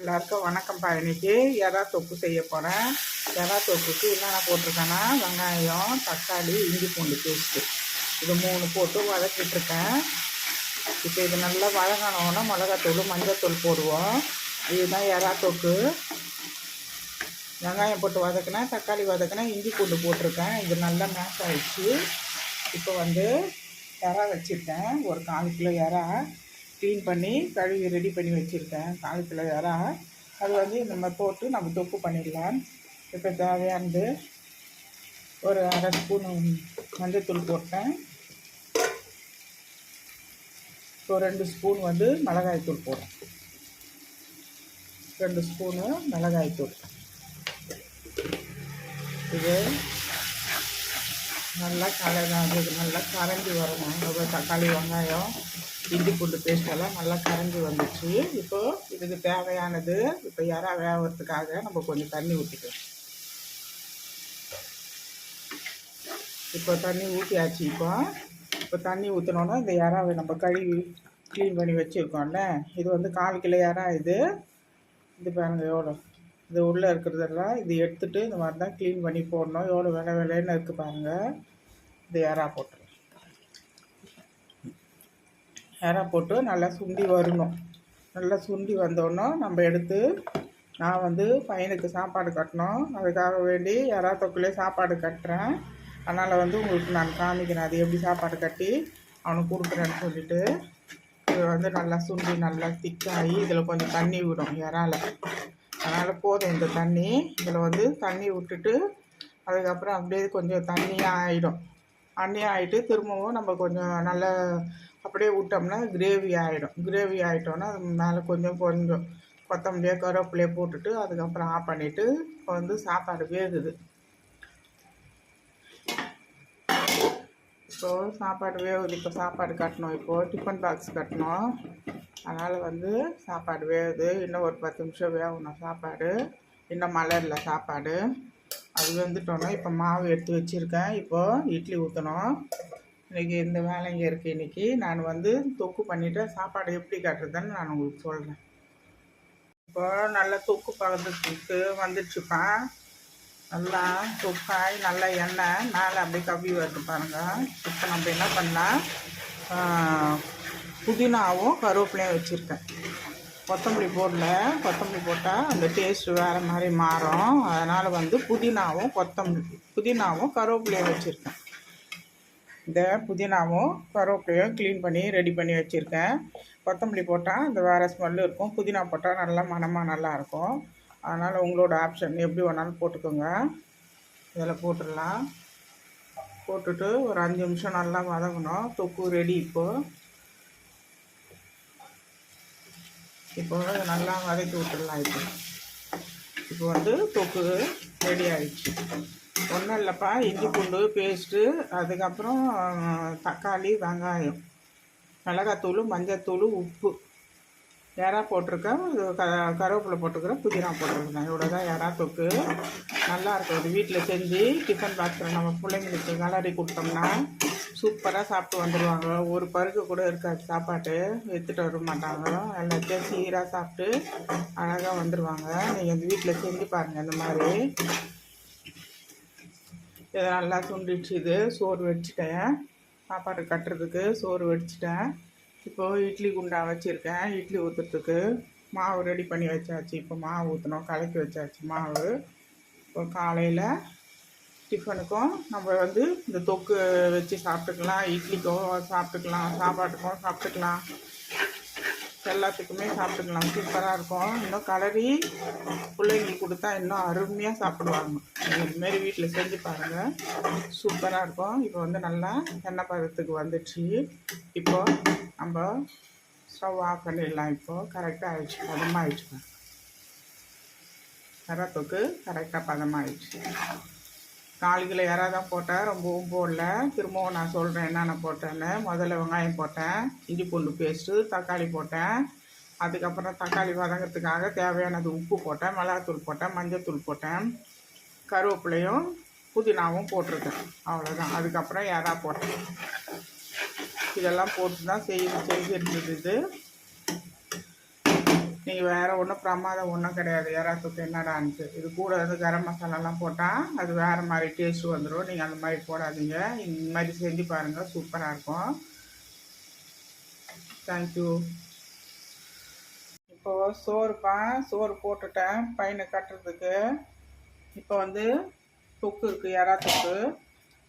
எல்லாருக்கும் வணக்கம்ப்பா. இன்னைக்கு எறா தொக்கு செய்ய போகிறேன் எறா தொக்குக்கு என்னென்ன போட்டிருக்கேன்னா வெங்காயம் தக்காளி இஞ்சி பூண்டு பேஸ்ட்டு. இது மூணு போட்டு வதக்கிட்டுருக்கேன். இப்போ இது நல்லா வதங்கினோன்னா மிளகாத்தூள் மஞ்சத்தூள் போடுவோம். இதுதான் எறா தொக்கு. வெங்காயம் போட்டு வதக்கினேன் தக்காளி வதக்கினேன் இஞ்சி பூண்டு போட்டிருக்கேன். இது நல்லா மேஷ் ஆயிடுச்சு. இப்போ வந்து எறா வச்சுருக்கேன். ஒரு கால் கிலோ எறா. க்ளீன் பண்ணி கழுவி ரெடி பண்ணி வச்சுருக்கேன். காலத்தில் கிலோ அது வந்து நம்ம போட்டு நம்ம தொக்கு பண்ணிடலாம். இப்போ தேவையானது ஒரு அரை ஸ்பூன் மஞ்சத்தூள் போட்டேன். இப்போ ரெண்டு ஸ்பூன் வந்து மிளகாய்த்தூள் போடுறேன். ரெண்டு ஸ்பூனு மிளகாய்த்தூள் இது நல்லா கலராக நல்லா கரைஞ்சி வரணும். தக்காளி வெங்காயம். இஞ்சி பூண்டு பேஸ்டெல்லாம் நல்லா கரைஞ்சி வந்துச்சு. இப்போ இதுக்கு தேவையானது இப்போ யாரா வேகிறதுக்காக நம்ம கொஞ்சம் தண்ணி ஊற்றிக்கலாம் இப்போ தண்ணி ஊற்றியாச்சு இப்போ. இப்போ தண்ணி ஊற்றினோன்னா இந்த இறாவை நம்ம கழுவி க்ளீன் பண்ணி வச்சுருக்கோம்ல. இது வந்து கால் கிலோ இறா இது. இது பாருங்க எவ்வளோ. இது உள்ளே இருக்கிறதெல்லாம் இது எடுத்துகிட்டு இந்த மாதிரி தான் க்ளீன் பண்ணி போடணும். எவ்வளோ வேலை வேலைன்னு இருக்குது பாருங்கள் இது இறா போட்டுருக்கோம் இறா போட்டு நல்லா சுண்டி வரணும். நல்லா சுண்டி வந்தோடனே நம்ம எடுத்து நான் வந்து பையனுக்கு சாப்பாடு கட்டணும். அதுக்காக வேண்டி இறா தொக்குலே சாப்பாடு கட்டுறேன். அதனால் வந்து உங்களுக்கு நான் காமிக்கிறேன். அது எப்படி சாப்பாடு கட்டி அவனுக்கு கொடுக்குறேன்னு சொல்லிட்டு இது வந்து நல்லா சுண்டி நல்லா திக்காகி இதில் கொஞ்சம் தண்ணி விடும் இறால. அதனால் போதும் இந்த தண்ணி. இதில் வந்து தண்ணி விட்டுட்டு அதுக்கப்புறம் அப்படியே கொஞ்சம் தண்ணியாக ஆகிடும் தண்ணியாக ஆகிட்டு திரும்பவும் நம்ம கொஞ்சம் நல்லா அப்படியே விட்டோம்னா கிரேவி ஆகிடும் கிரேவி ஆகிட்டோன்னா அது மேலே கொஞ்சம் கொஞ்சம் கொத்தமல்லியோ கருவேப்பிலையோ போட்டுட்டு அதுக்கப்புறம் ஆஃப் பண்ணிவிட்டு இப்போ வந்து சாப்பாடு வேகுது. இப்போது சாப்பாடு வேகுது. இப்போ சாப்பாடு கட்டணும். இப்போது டிஃபன் பாக்ஸ் கட்டணும். அதனால் வந்து சாப்பாடு வேகுது. இன்னும் ஒரு பத்து நிமிஷம் வேகணும் சாப்பாடு. இன்னும் மழை இல்லை சாப்பாடு. அது வந்துட்டோன்னா இப்போ மாவு எடுத்து வச்சுருக்கேன். இப்போது இட்லி ஊற்றணும் இன்றைக்கி இந்த வேலைங்க இருக்குது இன்றைக்கி நான் வந்து தொக்கு பண்ணிவிட்டு சாப்பாடு எப்படி கட்டுறதுன்னு நான் உங்களுக்கு சொல்கிறேன் இப்போ நல்லா தொக்கு பக்கத்துக்கு வந்துடுச்சுப்பேன் நல்லா தொக்காய் நல்லா எண்ணெய் மேலே அப்படியே கவ்வி வருது பாருங்கள் இப்போ நம்ம என்ன பண்ணால் புதினாவும் கருவேப்பிலையும் வச்சுருக்கேன். கொத்தமல்லி போடல. கொத்தமல்லி போட்டால் அந்த டேஸ்ட்டு வேறு மாதிரி மாறும். அதனால் வந்து புதினாவும் கொத்தமல்லி புதினாவும் கருவேப்பிலையும் வச்சுருக்கேன். இந்த புதினாவும் கருவேப்பிலையும் க்ளீன் பண்ணி ரெடி பண்ணி வச்சுருக்கேன். கொத்தமல்லி போட்டால் இந்த வேறு ஸ்மெல்லு இருக்கும். புதினா போட்டால் நல்லா மனமாக நல்லாயிருக்கும் அதனால் உங்களோட ஆப்ஷன் எப்படி வேணாலும் போட்டுக்கோங்க. இதில் போட்டுடலாம். போட்டுட்டு ஒரு அஞ்சு நிமிஷம் நல்லா வதங்கணும். தொக்கு ரெடி இப்போது இப்போ நல்லா வதக்கி விட்டுடலாம் இப்போ. இப்போ வந்து தொக்கு ரெடி ஆயிடுச்சு. ஒன்றும் இல்லைப்பா இஞ்சி பூண்டு பேஸ்ட்டு அதுக்கப்புறம் தக்காளி வெங்காயம் மிளகாத்தூள் மஞ்சத்தூள் உப்பு. ஏறா போட்டிருக்கேன் க கருவேப்பிலை போட்டுக்கிறேன் புதினா போட்டிருக்கேன். இவ்வளோ தான் ஏறா தொக்கு நல்லாயிருக்கும் அது வீட்டில் செஞ்சு டிஃபன் பாக்ஸில் நம்ம பிள்ளைங்களுக்கு கலரி கொடுத்தோம்னா சூப்பராக சாப்பிட்டு வந்துடுவாங்க ஒரு பருக்கு கூட இருக்காது சாப்பாட்டு. எடுத்துகிட்டு வர மாட்டாங்க. எல்லாத்தையும் சீராக சாப்பிட்டு அழகாக வந்துடுவாங்க நீங்கள் இந்த வீட்டில் செஞ்சு பாருங்கள் இந்த மாதிரி. இதை நல்லா சுண்டிடுச்சு இது சோறு வச்சுட்டேன். சாப்பாடு கட்டுறதுக்கு சோறு வடிச்சிட்டேன் இப்போது இட்லி குண்டா வச்சுருக்கேன். இட்லி ஊற்றுறதுக்கு மாவு ரெடி பண்ணி வச்சாச்சு. இப்போ மாவு ஊற்றணும் கலக்கி வச்சாச்சு மாவு. இப்போ காலையில் டிஃபனுக்கும் நம்ம வந்து இந்த தொக்கு வச்சு சாப்பிட்டுக்கலாம். இட்லிக்கும் சாப்பிட்டுக்கலாம். சாப்பாட்டுக்கும் சாப்பிட்டுக்கலாம். எல்லாத்துக்குமே சாப்பிட்டுக்கலாம். சூப்பராக இருக்கும். இன்னும் கலரி பிள்ளைங்களுக்கு கொடுத்தா இன்னும் அருமையாக சாப்பிடுவாங்க. இதுமாரி வீட்டில் செஞ்சு பாருங்கள் சூப்பராக இருக்கும். இப்போ வந்து நல்லா எண்ணெய் பதத்துக்கு வந்துடுச்சு. இப்போது நம்ம ஸ்டவ் ஆஃப் பண்ணிடலாம். இப்போது கரெக்டாக ஆயிடுச்சு. பதமாகிடுச்சு கரத்துக்கு கரெக்டாக பதமாகிடுச்சு நாலு கிலோ இறா தான் போட்டேன் ரொம்பவும் போடல. திரும்பவும் நான் சொல்கிறேன் என்னென்ன போட்டேன்னு. முதல்ல வெங்காயம் போட்டேன் இஞ்சி பூண்டு பேஸ்ட்டு தக்காளி போட்டேன். அதுக்கப்புறம் தக்காளி வதங்கிறதுக்காக தேவையானது உப்பு போட்டேன் மிளகாத்தூள் போட்டேன் மஞ்சத்தூள் போட்டேன். கருவேப்பிலையும் புதினாவும் போட்டிருக்கேன். அவ்வளோதான் அதுக்கப்புறம் இறா போட்டேன். இதெல்லாம் போட்டு தான் செய்ய செஞ்சுருந்தது நீங்கள் வேறு ஒன்றும் பிரமாதம் ஒன்றும் கிடையாது. எறா தொக்கு என்னடான்ட்டு இது கூட வந்து கரம் மசாலாலாம் போட்டால் அது வேறு மாதிரி டேஸ்ட் வந்துடும் நீங்கள் அந்த மாதிரி போடாதீங்க. இந்த மாதிரி செஞ்சு பாருங்கள் சூப்பராக இருக்கும். தேங்க்யூ இப்போ சோறுப்பா சோறு போட்டுட்டேன். பையனை கட்டுறதுக்கு. இப்போ வந்து தொக்கு இருக்குது எறா தொக்கு.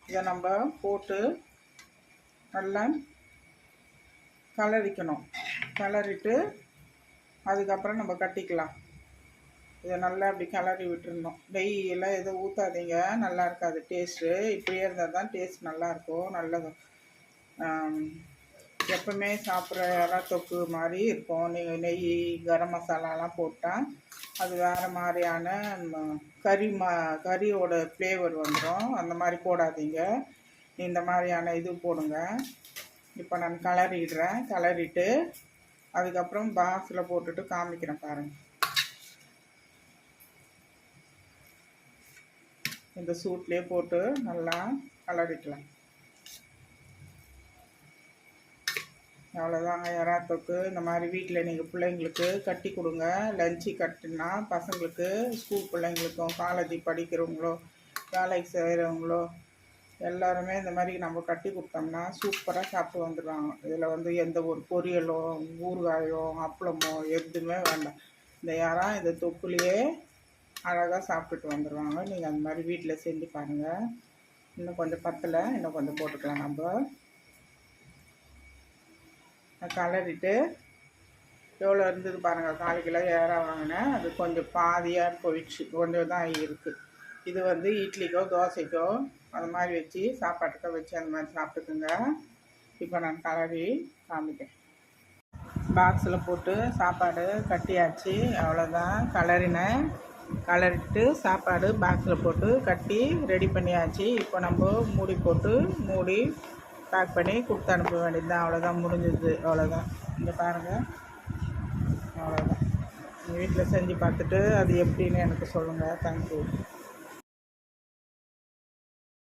இதை நம்ம போட்டு நல்லா கலரிக்கணும். கலரிட்டு அதுக்கப்புறம் நம்ம கட்டிக்கலாம். இதை நல்லா அப்படி கிளறி விட்டுருந்தோம் நெய்யெல்லாம் எதுவும் ஊற்றாதீங்க நல்லா இருக்காது. டேஸ்ட்டு இப்படியே இருந்தால் தான் டேஸ்ட் நல்லாயிருக்கும் நல்லது. எப்பவுமே சாப்பிட்ற இறா தொக்கு மாதிரி இருக்கும். நீங்கள் நெய் கரம் மசாலாலாம் போட்டால் அது வேறு மாதிரியான கறி மா கறியோட ஃப்ளேவர் வந்துடும் அந்த மாதிரி போடாதீங்க. இந்த மாதிரியான இது போடுங்க. இப்போ நான் கலரிடுறேன் கலரிட்டு அதுக்கப்புறம் பாக்ஸில் போட்டுட்டு காமிக்கிறேன் பாருங்கள் இந்த சூட்லேயே போட்டு நல்லா கலரிக்கலாம். அவ்வளோதாங்க எறா தொக்கு இந்த மாதிரி வீட்டில் நீங்கள் பிள்ளைங்களுக்கு கட்டி கொடுங்க. லஞ்சு கட்டுனா பசங்களுக்கு ஸ்கூல் பிள்ளைங்களுக்கும் காலேஜ் படிக்கிறவங்களோ வேலைக்கு செய்கிறவங்களோ எல்லாருமே இந்த மாதிரி நம்ம கட்டி கொடுத்தோம்னா சூப்பராக சாப்பிட்டு வந்துடுவாங்க இதில் வந்து எந்த ஒரு பொரியலோ ஊறுகாயோ அப்பளமோ எதுவுமே வேண்டாம். இந்த யாரா இந்த தொப்புலையே அழகாக சாப்பிட்டுட்டு வந்துடுவாங்க நீங்கள் அந்த மாதிரி வீட்டில் செஞ்சு பாருங்கள் இன்னும் கொஞ்சம் பத்தலை இன்னும் கொஞ்சம் போட்டுக்கலாம் நம்ம. கலரிட்டு எவ்வளோ இருந்தது பாருங்கள் கால் கிலோ ஏறா வாங்கினேன். அது கொஞ்சம் பாதியாக போயிடுச்சு. கொஞ்சம் தான் இருக்குது இது வந்து இட்லிக்கோ தோசைக்கோ அது மாதிரி வச்சு சாப்பாட்டுக்க வச்சு அந்த மாதிரி சாப்பிட்டுக்குங்க. இப்போ நான் கலரி காமிக்கிறேன். பாக்ஸில் போட்டு சாப்பாடு கட்டியாச்சு. அவ்வளோதான் கலரினேன் கலரிட்டு சாப்பாடு பாக்ஸில் போட்டு கட்டி ரெடி பண்ணியாச்சு. இப்போ நம்ம மூடி போட்டு மூடி பேக் பண்ணி கொடுத்து அனுப்ப வேண்டியது தான் அவ்வளோதான் முடிஞ்சது. அவ்வளோதான் இங்கே பாருங்கள் அவ்வளோதான் எங்கள் வீட்டில் செஞ்சு பார்த்துட்டு அது எப்படின்னு எனக்கு சொல்லுங்கள் தேங்க்யூ